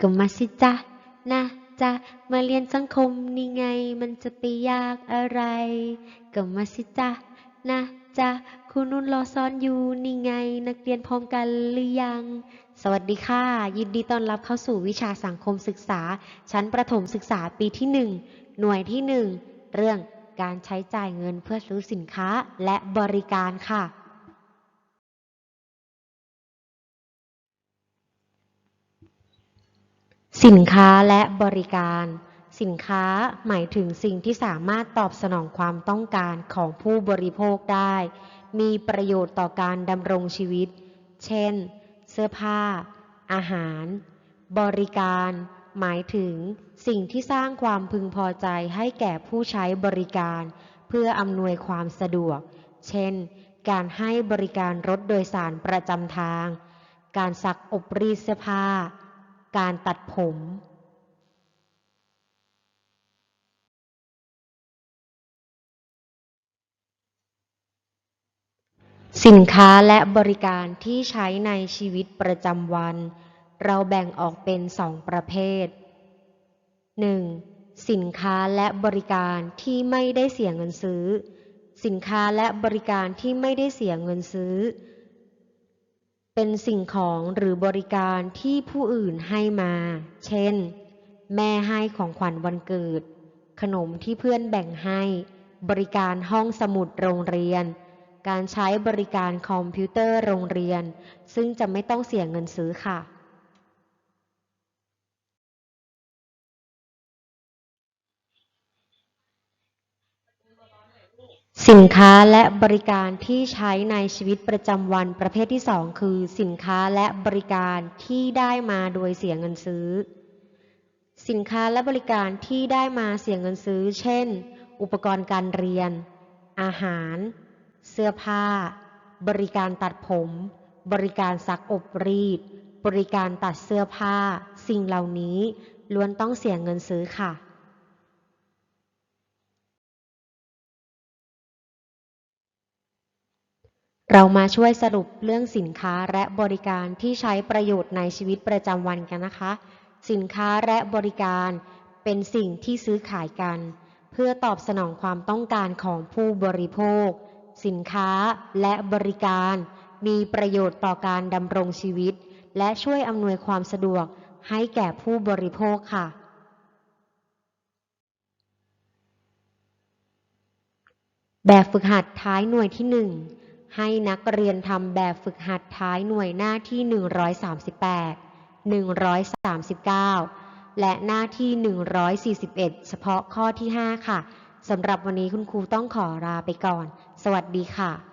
ก็มาสิจ๊ะนะจ๊ะมาเรียนสังคมนี่ไง มันจะไปยากอะไร ก็มาสิจ๊ะนะจ๊ะครูนุ่นรอสอนอยู่นี่ไง นักเรียนพร้อมกันหรือยัง สวัสดีค่ะ ยินดีต้อนรับเข้าสู่วิชาสังคมศึกษา ชั้นประถมศึกษาปีที่หนึ่งหน่วยที่หนึ่งเรื่องการใช้จ่ายเงินเพื่อซื้อสินค้าและบริการค่ะ สินค้าและบริการ สินค้าหมายถึงสิ่งที่สามารถตอบสนองความต้องการของผู้บริโภคได้ มีประโยชน์ต่อการดำรงชีวิต เช่น เสื้อผ้า อาหาร บริการ หมายถึงสิ่งที่สร้างความพึงพอใจให้แก่ผู้ใช้บริการ เพื่ออำนวยความสะดวก เช่น การให้บริการรถโดยสารประจำทาง การซักอบรีดเสื้อผ้า การตัดผมสินค้าและบริการที่ใช้ในชีวิตประจำวัน เราแบ่งออกเป็นสองประเภท 1. สินค้าและบริการที่ไม่ได้เสียเงินซื้อ สินค้าและบริการที่ไม่ได้เสียเงินซื้อ เป็นสิ่งของหรือบริการที่ผู้อื่นให้มา เช่น แม่ให้ของขวัญวันเกิด ขนมที่เพื่อนแบ่งให้ บริการห้องสมุดโรงเรียน การใช้บริการคอมพิวเตอร์โรงเรียน ซึ่งจะไม่ต้องเสียเงินซื้อค่ะ สินค้าและบริการที่ใช้ในชีวิตประจำวันประเภทที่ 2 คือ สินค้าและบริการที่ได้มาโดยเสียเงินซื้อ สินค้าและบริการที่ได้มาเสียเงินซื้อ เช่น อุปกรณ์การเรียน อาหาร เสื้อผ้า บริการตัดผม บริการซักอบรีด บริการตัดเสื้อผ้า สิ่งเหล่านี้ล้วนต้องเสียเงินซื้อค่ะ เรามาช่วยสรุปเรื่องสินค้าและบริการที่ใช้ประโยชน์ในชีวิตประจำวันกันนะคะ สินค้าและบริการเป็นสิ่งที่ซื้อขายกัน เพื่อตอบสนองความต้องการของผู้บริโภค สินค้าและบริการ มีประโยชน์ต่อการดำรงชีวิต และช่วยอำนวยความสะดวกให้แก่ผู้บริโภคค่ะ แบบฝึกหัดท้ายหน่วยที่1 ให้นักเรียนทำแบบฝึกหัดท้ายหน่วยหน้าที่ 138 139 และหน้าที่ 141 เฉพาะข้อที่ 5 ค่ะ สำหรับวันนี้คุณครูต้องขอลาไปก่อน สวัสดีค่ะ